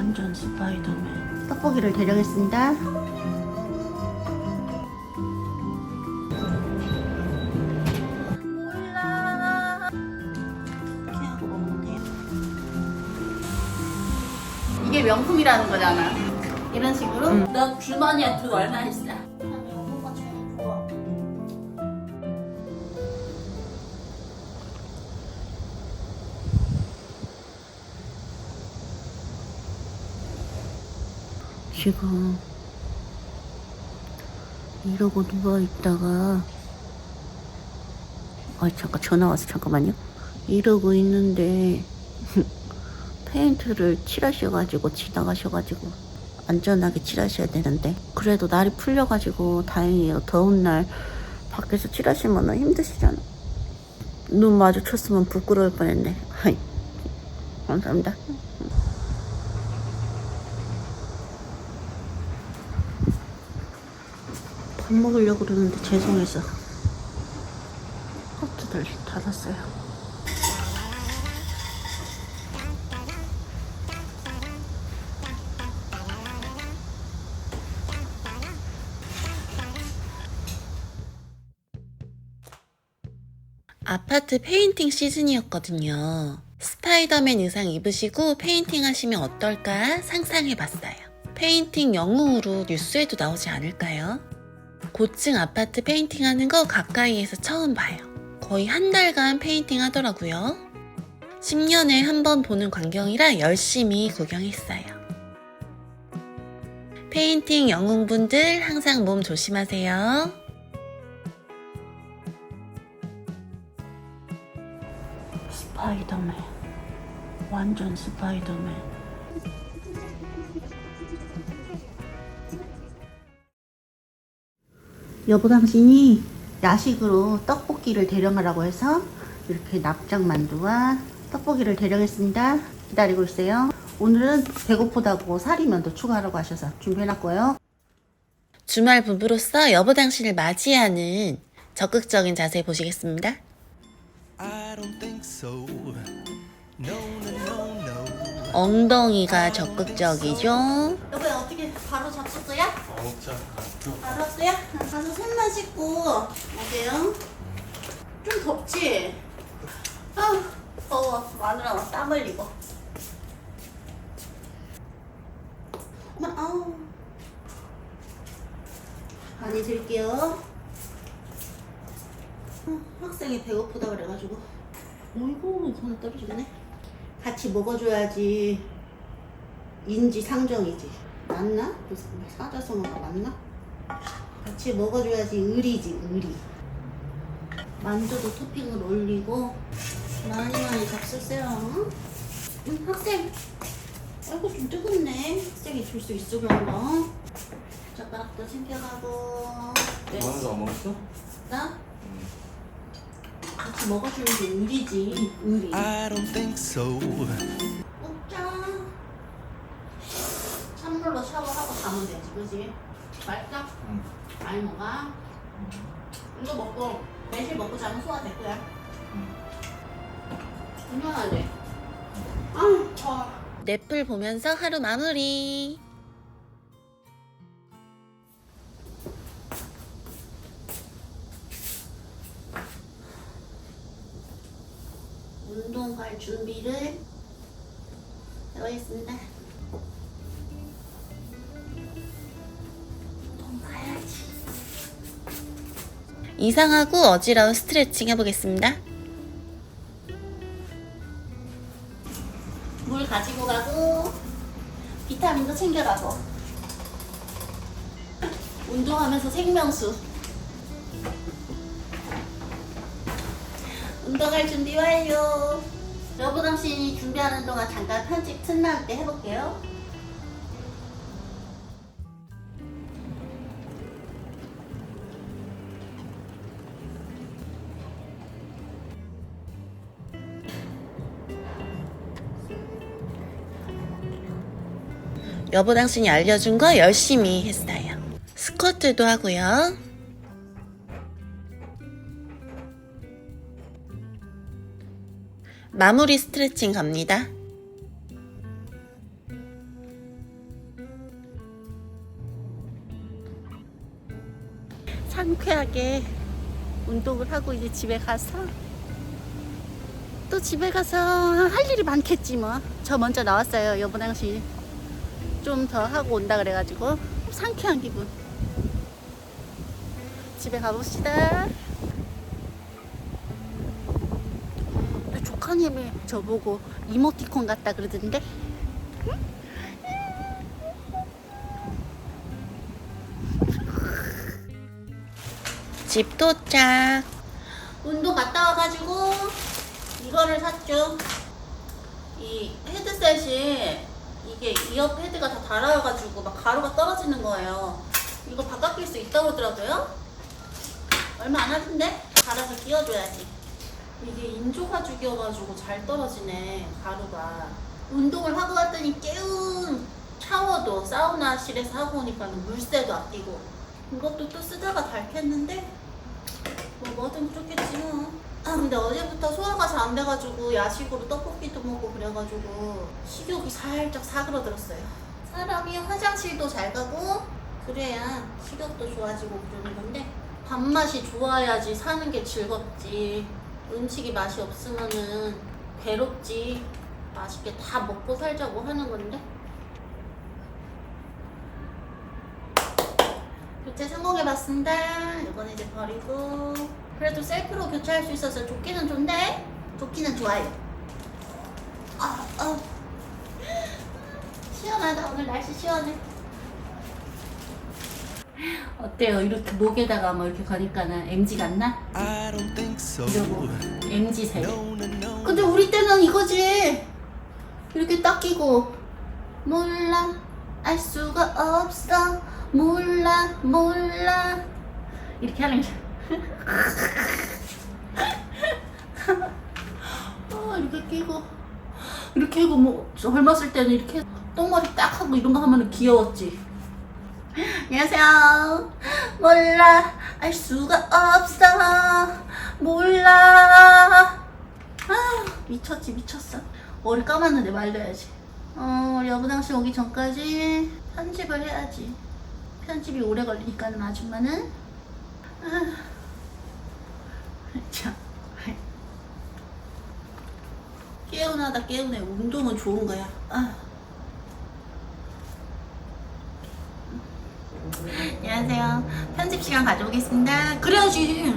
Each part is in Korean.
완전 스파이더맨. 떡볶이를 대령했습니다. 몰라. 이렇게 하고 먹으면 돼요. 이게 명품이라는 거잖아. 이런 식으로. 너 주머니에 돈 얼마 있어? 지금 이러고 누워 있다가 아 잠깐 전화 와서 잠깐만요. 이러고 있는데 페인트를 칠하셔가지고 지나가셔가지고 안전하게 칠하셔야 되는데 그래도 날이 풀려가지고 다행이에요. 더운 날 밖에서 칠하시면 힘드시잖아. 눈 마주쳤으면 부끄러울 뻔했네. 감사합니다. 밥 먹으려고 그러는데 죄송해서 커트들 닫았어요. 아파트 페인팅 시즌이었거든요. 스파이더맨 의상 입으시고 페인팅 하시면 어떨까 상상해봤어요. 페인팅 영웅으로 뉴스에도 나오지 않을까요? 고층 아파트 페인팅 하는 거 가까이에서 처음 봐요. 거의 한 달간 페인팅 하더라고요. 10년에 한 번 보는 광경이라 열심히 구경했어요. 페인팅 영웅분들 항상 몸 조심하세요. 스파이더맨. 완전 스파이더맨. 여보 당신이 야식으로 떡볶이를 대령하라고 해서 이렇게 납작만두와 떡볶이를 대령했습니다. 기다리고 있어요. 오늘은 배고프다고 사리면도 추가하라고 하셔서 준비해놨고요. 주말 부부로서 여보 당신을 맞이하는 적극적인 자세 보시겠습니다. I don't think so. No, no, no, no. 엉덩이가 적극적이죠. 어떻게 바로 거야? 어, 자, 바로 왔어요? 가서 손만 씻고 오게요. 좀 덥지? 아 더워 마누라 땀 흘리고. 어머 아우 많이 드릴게요. 어, 학생이 배고프다 그래가지고 어이구 하나 떨어지네. 같이 먹어줘야지 인지 상정이지. 맞나? 그 사자성어가 맞나? 같이 먹어줘야지 의리지 의리. 만두도 토핑을 올리고 많이 많이 잡수세요. 응, 학생. 아이고 좀 뜨겁네. 학생이 줄 수 있어 그런 거. 젓가락도 챙겨가고. 네. 마늘도 안 먹었어? 나? 같이 먹어주는 게 의리지 의리. I don't think so. 먹자. 찬물로 샤워하고 가면 되지, 그지? 맛있어? 응. 많이 먹어. 이거 먹고 매실 먹고 자면 소화될 거야. 얼마나지? 아, 더워. 넷플 보면서 하루 마무리. 운동 갈 준비를 해보겠습니다. 이상하고 어지러운 스트레칭 해보겠습니다. 물 가지고 가고 비타민도 챙겨가고 운동하면서 생명수. 운동할 준비 완료. 여보 당신이 준비하는 동안 잠깐 편집 틈날 때 해볼게요 여보 당신이 알려준 거 열심히 했어요. 스쿼트도 하고요. 마무리 스트레칭 갑니다. 상쾌하게 운동을 하고 이제 집에 가서 또 집에 가서 할 일이 많겠지 뭐. 저 먼저 나왔어요. 여보 당신 좀 더 하고 온다 그래가지고 상쾌한 기분. 집에 가봅시다. 조카님이 저보고 이모티콘 같다 그러던데. 집 도착. 운동 갔다 와가지고 이거를 샀죠. 이 헤드셋이 이게 이어 패드가 다 달아가지고 막 가루가 떨어지는 거예요. 이거 바꿔 낄수 있다고 그러더라고요. 얼마 안 하던데? 갈아서 끼워줘야지. 이게 인조 가죽이어가지고 잘 떨어지네 가루가. 운동을 하고 왔더니 깨운 샤워도 사우나실에서 하고 오니까 물세도 아끼고 이것도 또 쓰다가 닳겠는데 뭐 뭐든 좋겠지 뭐. 아 근데 어제부터 소화가 잘 안 돼가지고 야식으로 떡볶이도 먹고 그래가지고 식욕이 살짝 사그러들었어요. 사람이 화장실도 잘 가고 그래야 식욕도 좋아지고 그러는 건데 밥맛이 좋아야지 사는 게 즐겁지. 음식이 맛이 없으면은 괴롭지. 맛있게 다 먹고 살자고 하는 건데. 교체 성공해봤습니다. 이건 이제 버리고. 그래도 셀프로 교체할 수 있어서 좋기는 좋네. 좋기는 좋아요. 아, 아. 시원하다. 오늘 날씨 시원해. 어때요? 이렇게 목에다가 뭐 이렇게 가니까는 MG 같나? 이러고 MG 세대. 근데 우리 때는 이거지. 이렇게 딱 끼고 몰라 알 수가 없어 몰라 몰라 이렇게 하는 거 야. 어, 이렇게 끼고. 이렇게 하고 뭐 젊었을 때는 이렇게 똥머리 딱 하고 이런 거 하면 귀여웠지. 안녕하세요. 몰라. 알 수가 없어. 몰라. 아 미쳤지 미쳤어. 머리 감았는데 말려야지. 어 우리 여부당씨 오기 전까지 편집을 해야지. 편집이 오래 걸리니까는 아줌마는. 아, 참 깨운하다 깨우네 운동은 좋은 거야 아. 안녕하세요 편집 시간 가져오겠습니다 그래야지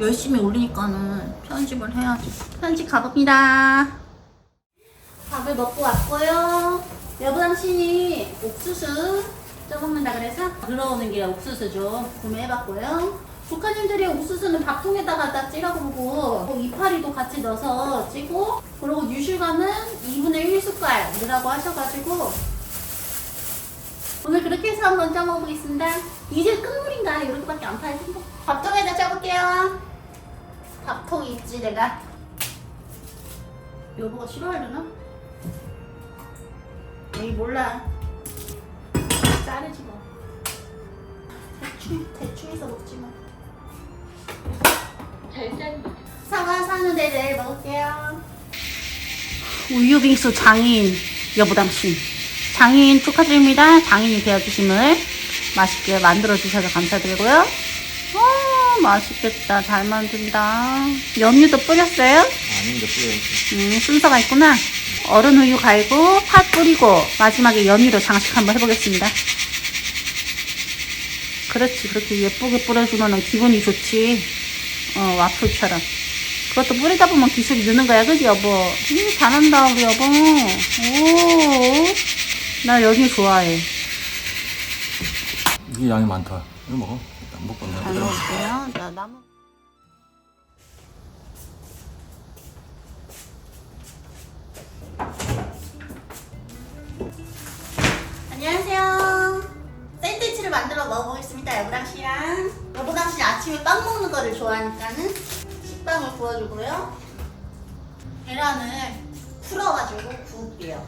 열심히 올리니까는 편집을 해야지. 편집 가봅니다. 밥을 먹고 왔고요. 여부 당신이 옥수수 조금 만 다 그래서 들어오는 게 옥수수죠. 구매해봤고요. 조카님들이 옥수수는 밥통에다가 딱 찌라고 보고 뭐 이파리도 같이 넣어서 찌고 그리고 유실과는 2분의 1숟갈 넣으라고 하셔가지고 오늘 그렇게 해서 한번 짜먹어보겠습니다. 이제 끝물인가? 이렇게밖에 안 파요. 밥통에다 짜볼게요. 밥통이 있지 내가. 여보가 싫어하려나? 에이 몰라. 자르지 뭐. 대충 대충 해서 먹지 뭐. 사과 사는 데를 먹을게요. 우유 빙수 장인 여부담씨. 장인 축하드립니다. 장인이 되어주심을 맛있게 만들어 주셔서 감사드리고요. 어, 맛있겠다. 잘 만든다. 연유도 뿌렸어요? 아닌데 뿌려야지. 음, 순서가 있구나. 얼음 우유 갈고, 팥 뿌리고, 마지막에 연유로 장식 한번 해보겠습니다. 그렇지. 그렇게 예쁘게 뿌려주면 기분이 좋지. 어, 와플처럼. 그것도 뿌리다 보면 기술이 느는 거야. 그지, 여보? 음, 잘한다, 우리 여보. 오. 나 연유 좋아해. 이게 양이 많다. 이거 먹어. 일단 먹고 나잘 먹을게요. 나 나무. 만들어 먹어보겠습니다. 여보랑 씨랑. 여보랑 씨 아침에 빵 먹는 거를 좋아하니까는 식빵을 구워주고요. 계란을 풀어가지고 구울게요.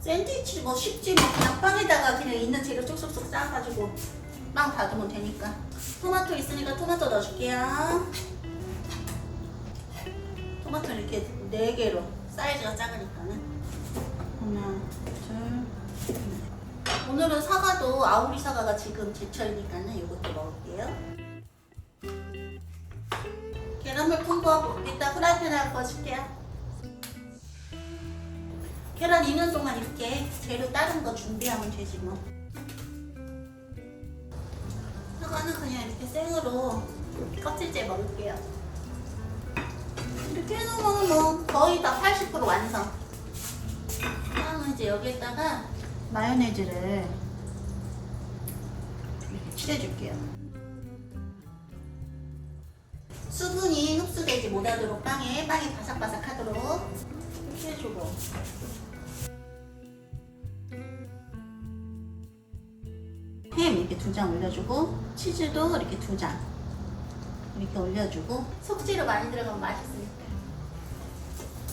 샌드위치 뭐 쉽지 뭐 그냥 빵에다가 그냥 있는 재료 쏙쏙쏙 싸가지고 빵 닫으면 되니까 토마토 있으니까 토마토 넣어줄게요 토마토 이렇게 네 개로 사이즈가 작으니까는 하나 둘 셋. 오늘은 사과도 아우리 사과가 지금 제철이니까는 이것도 먹을게요. 계란물 풍부하고 이따 프라이팬에 구워줄게요. 계란 익는 동안 이렇게 재료 다른 거 준비하면 되지 뭐. 사과는 그냥 이렇게 생으로 껍질째 먹을게요. 이렇게 해놓으면 뭐 거의 다 80% 완성. 그러면 이제 여기에다가 마요네즈를 이렇게 칠해줄게요. 수분이 흡수되지 못하도록 빵에 빵이 바삭바삭하도록 이렇게 해주고 햄 이렇게 두 장 올려주고 치즈도 이렇게 두 장 이렇게 올려주고 속재료 많이 들어가면 맛있으니까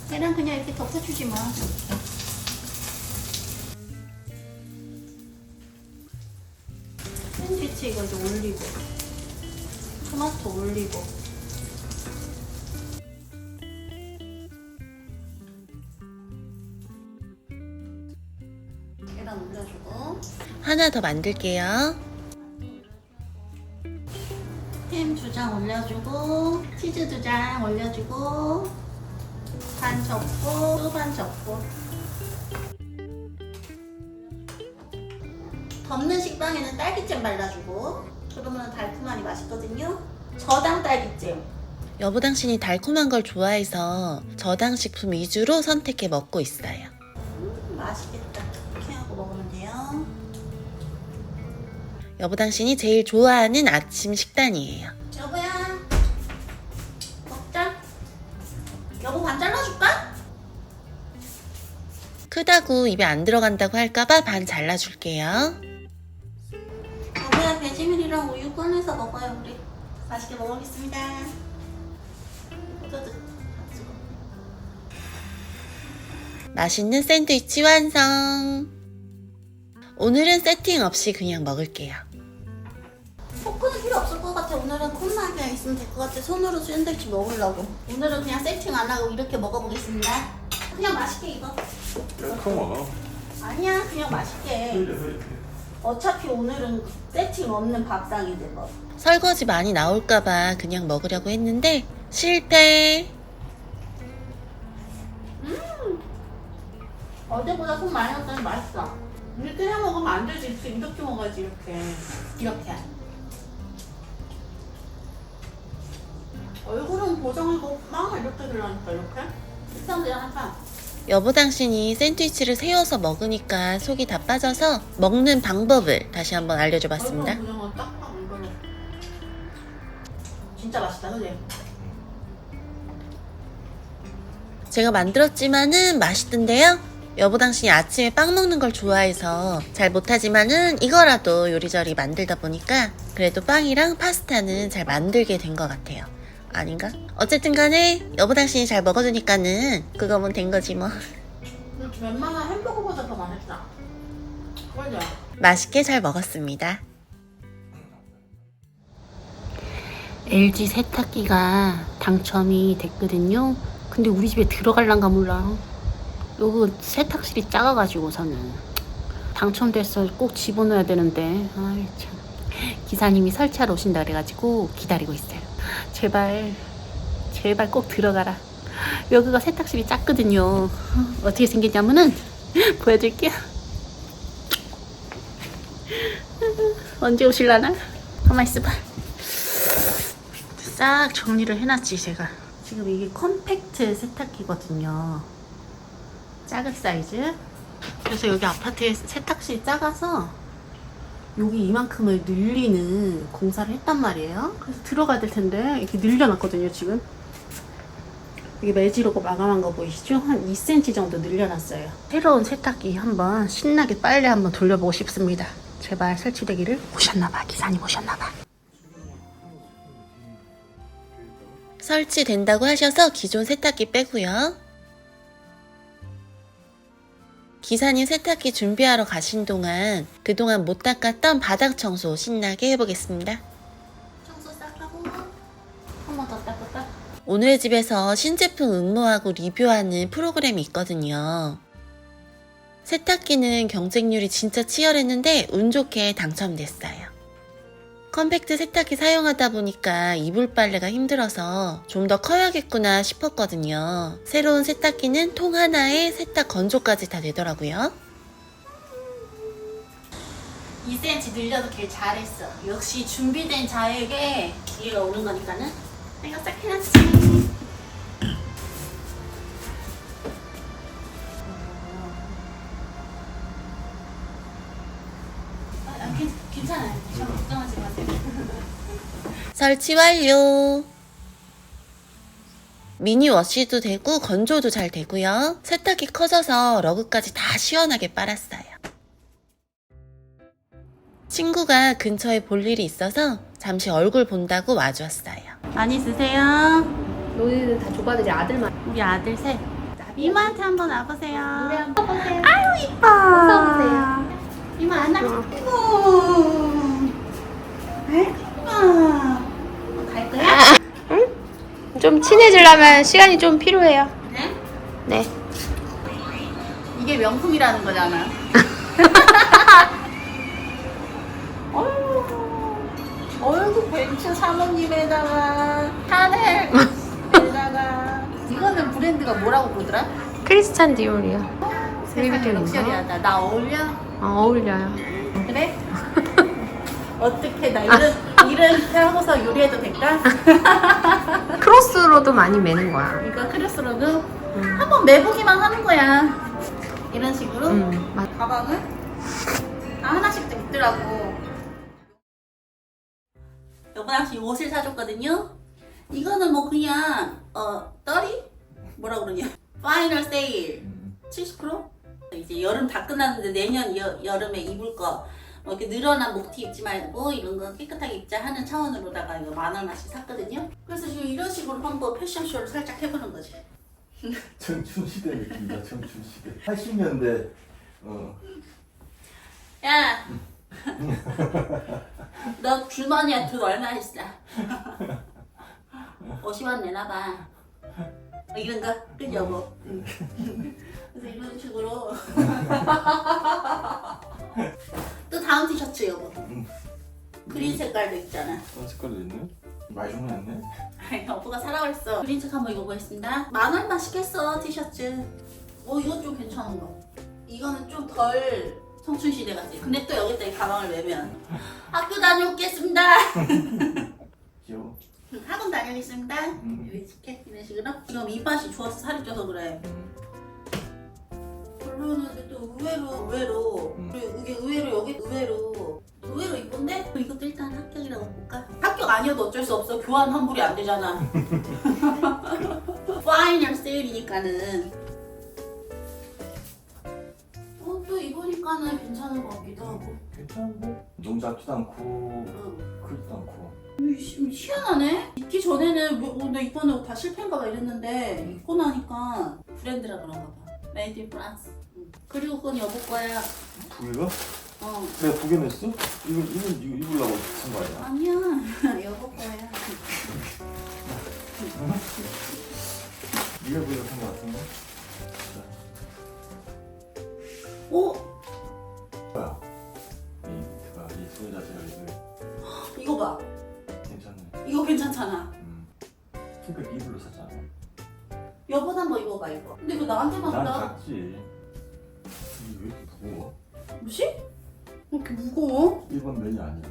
계란 그냥 이렇게 덮어주지 뭐 이렇게. 샌드위치 이거 좀 올리고. 토마토 올리고. 계란 올려주고. 하나 더 만들게요. 햄 두 장 올려주고 치즈 두 장 올려주고 반 접고 또 반 접고 덮는 식빵에는 딸기잼 발라주고 그러면 달콤하니 맛있거든요 저당 딸기잼 여보 당신이 달콤한 걸 좋아해서 저당 식품 위주로 선택해 먹고 있어요. 음, 맛있겠다 이렇게 하고 먹으면 돼요 여보 당신이 제일 좋아하는 아침 식단이에요. 여보야 먹자 여보 반 잘라줄까? 크다고 입에 안 들어간다고 할까봐 반 잘라줄게요. 꺼내서 먹어요 우리. 맛있게 먹어보겠습니다. 맛있는 샌드위치 완성! 오늘은 세팅 없이 그냥 먹을게요. 포크는 필요 없을 것 같아 오늘은 컵만 그냥 있으면 될 것 같아 손으로 샌드위치 먹으려고. 오늘은 그냥 세팅 안 하고 이렇게 먹어보겠습니다. 그냥 맛있게 이거. 큰 먹어. 아니야 그냥 맛있게. 어차피 오늘은 세팅 없는 밥상인데 뭐 설거지 많이 나올까봐 그냥 먹으려고 했는데 실패! 어제보다 손 많이 넣었더니 맛있어. 이렇게 해 먹으면 안 되지. 이렇게, 이렇게 먹어야지, 이렇게. 이렇게. 얼굴은 보정이고 빵을 이렇게 들라니까, 이렇게. 하면 되잖아. 여보 당신이 샌드위치를 세워서 먹으니까 속이 다 빠져서 먹는 방법을 다시 한번 알려줘 봤습니다. 진짜 맛있다, 그지? 제가 만들었지만은 맛있던데요? 여보 당신이 아침에 빵 먹는 걸 좋아해서 잘 못하지만은 이거라도 요리저리 만들다 보니까 그래도 빵이랑 파스타는 잘 만들게 된 것 같아요. 아닌가? 어쨌든 간에 여보 당신이 잘 먹어주니까는 그거면 된 거지 뭐. 웬만한 햄버거보다 더 맛있다. 그러죠? 맛있게 잘 먹었습니다. LG 세탁기가 당첨이 됐거든요. 근데 우리 집에 들어갈란가 몰라. 요거 세탁실이 작아가지고서는 당첨돼서 꼭 집어넣어야 되는데 아이 참 기사님이 설치하러 오신다 그래가지고 기다리고 있어요. 제발 제발 꼭 들어가라. 여기가 세탁실이 작거든요. 어떻게 생겼냐면은 보여드릴게요. 언제 오실라나? 가만 있어봐. 싹 정리를 해놨지 제가 지금 이게 컴팩트 세탁기거든요 작은 사이즈 그래서 여기 아파트에 세탁실이 작아서 여기 이만큼을 늘리는 공사를 했단 말이에요. 그래서 들어가야 될 텐데 이렇게 늘려놨거든요 지금. 이게 매지로고 마감한 거 보이시죠? 한 2cm 정도 늘려놨어요. 새로운 세탁기 한번 신나게 빨래 한번 돌려보고 싶습니다. 제발 설치되기를 오셨나봐 기사님 오셨나봐. 설치된다고 하셔서 기존 세탁기 빼고요. 기사님 세탁기 준비하러 가신 동안 그동안 못 닦았던 바닥 청소 신나게 해보겠습니다. 청소 싹 하고 한 번 더 닦을까? 오늘의 집에서 신제품 응모하고 리뷰하는 프로그램이 있거든요. 세탁기는 경쟁률이 진짜 치열했는데 운 좋게 당첨됐어요. 컴팩트 세탁기 사용하다 보니까 이불 빨래가 힘들어서 좀 더 커야겠구나 싶었거든요. 새로운 세탁기는 통 하나에 세탁 건조까지 다 되더라고요. 2cm 늘려도 길 잘했어. 역시 준비된 자에게 기회가 오는 거니까는 내가 싹 해놨지. 아, 아, 괜- 괜찮아요. 설치 완료. 미니 워시도 되고 건조도 잘 되고요. 세탁기 커져서 러그까지 다 시원하게 빨았어요. 친구가 근처에 볼 일이 있어서 잠시 얼굴 본다고 와주었어요. 많이 쓰세요. 너희들 다 조카들이 아들만 우리 아들 셋. 이모한테 한번 와보세요. 노래 한번 보세요. 아유 이뻐. 웃어보세요. 이모 안나. 아이고. 아이고. 갈 거야? 좀 친해지려면 시간이 좀 필요해요. 네? 네. 이게 명품이라는 거잖아. 어휴, 벤츠 사모님에다가 샤넬에다가 이거는 브랜드가 뭐라고 부르더라? 크리스찬 디올이요. 세상에 루이비통인가? 럭셔리하다. 나 어울려? 아, 어울려요. 그래? 어떻게 나 이런 이렇게 하고서 요리해도 될까? 크로스로도 많이 매는 거야. 이거 크로스로드 음. 한번 매보기만 하는 거야. 이런 식으로 음, 맞. 가방은 다 하나씩 또 있더라고. 여보당시 옷을 사줬거든요. 이거는 뭐 그냥 어 떨이 뭐라 그러냐? 파이널 세일 70%? 이제 여름 다 끝났는데 내년 여, 여름에 입을 거. 뭐 이렇게 늘어난 목티 입지 말고 이런 거 깨끗하게 입자 하는 차원으로다가 이거 만 원어치 샀거든요. 그래서 지금 이런 식으로 한번 패션쇼를 살짝 해보는 거지. 청춘 시대 느낌이다. 청춘 시대. 80년대 어 야, 너 주머니에 돈 얼마 있어? 50원 내놔봐. 뭐 이런 거, 그지 여보? 그래서 이런 식으로. 그린 색깔도 있잖아. 그런 색깔도 있네. 많이 주문했네. 아이, 여보가 사라 그랬어. 그린 색 한번 입어보겠습니다. 만 원만 시켰어 티셔츠. 어 이거 좀 괜찮은 거. 이거는 좀 덜 청춘 시대 같지. 근데 또 여기다 이 가방을 매면 학교 다녀오겠습니다. 귀여워. 학원 다녀오겠습니다. 음. 여기 이렇게 이런 식으로. 지금 입맛이 좋아서 살이 쪄서 그래. 별로였는데 또 의외로 의외로 음. 그리고 이게 의외로 여기 의외로 의외로 이쁜데 이것도 일단 합격이라고 볼까? 합격 아니어도 어쩔 수 없어 교환 환불이 안 되잖아 파이널 세일이니까는 어, 또 입으니까는 괜찮은 것 같기도 하고 괜찮은데? 너무 작지도 않고 응. 크지도 않고. 이 희- 희한하네 입기 전에는 왜, 어, 나 이번에 옷다 실패인가 봐 이랬는데 입고 나니까 브랜드라 그런가 봐 메이드 인 프랑스 응. 그리고 그건 여보 거야 두 개가? 어 내가 두 개 냈어? 이거 이거 이거 입으려고 산거 아니야? 아니야 여보 거야 네가 보기로 산거 같은데? 오 뭐야? 이 밑에가 이 소리 자체가 이거 이거 봐 괜찮네. 이거 괜찮잖아 음. 그러니까 이불로 샀잖아. 여보도 한번 입어봐 이거 근데 이거 나한테만 난 나 작지. 이렇게 무거워? 1번 면이 아니야.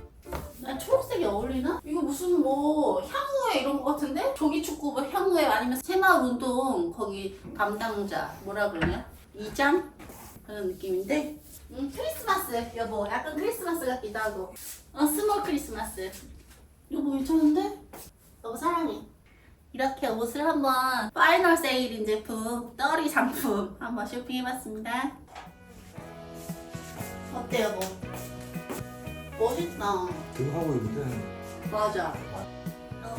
난 초록색이 어울리나? 이거 무슨 뭐 향후회 이런 거 같은데? 조기축구 뭐 향후회 아니면 새마을 운동 거기 담당자 뭐라 그러냐? 이장? 그런 느낌인데 음, 크리스마스 여보 약간 크리스마스 같기도 하고 어 스몰 크리스마스 여보 괜찮은데? 여보 사랑해 이렇게 옷을 한번 파이널 세일인 제품 떨이 상품 한번 쇼핑해봤습니다 어때 여보? 멋있다 그거 하고 있는데 맞아. 어.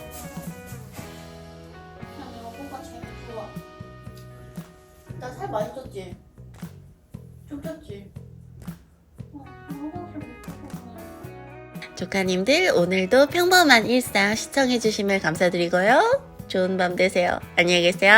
그냥 이거 뭔가 제일 좋아. 나 살 많이 쪘지? 좀 쪘지? 어, 조카님들 오늘도 평범한 일상 시청해주심을 감사드리고요. 좋은 밤 되세요. 안녕히 계세요.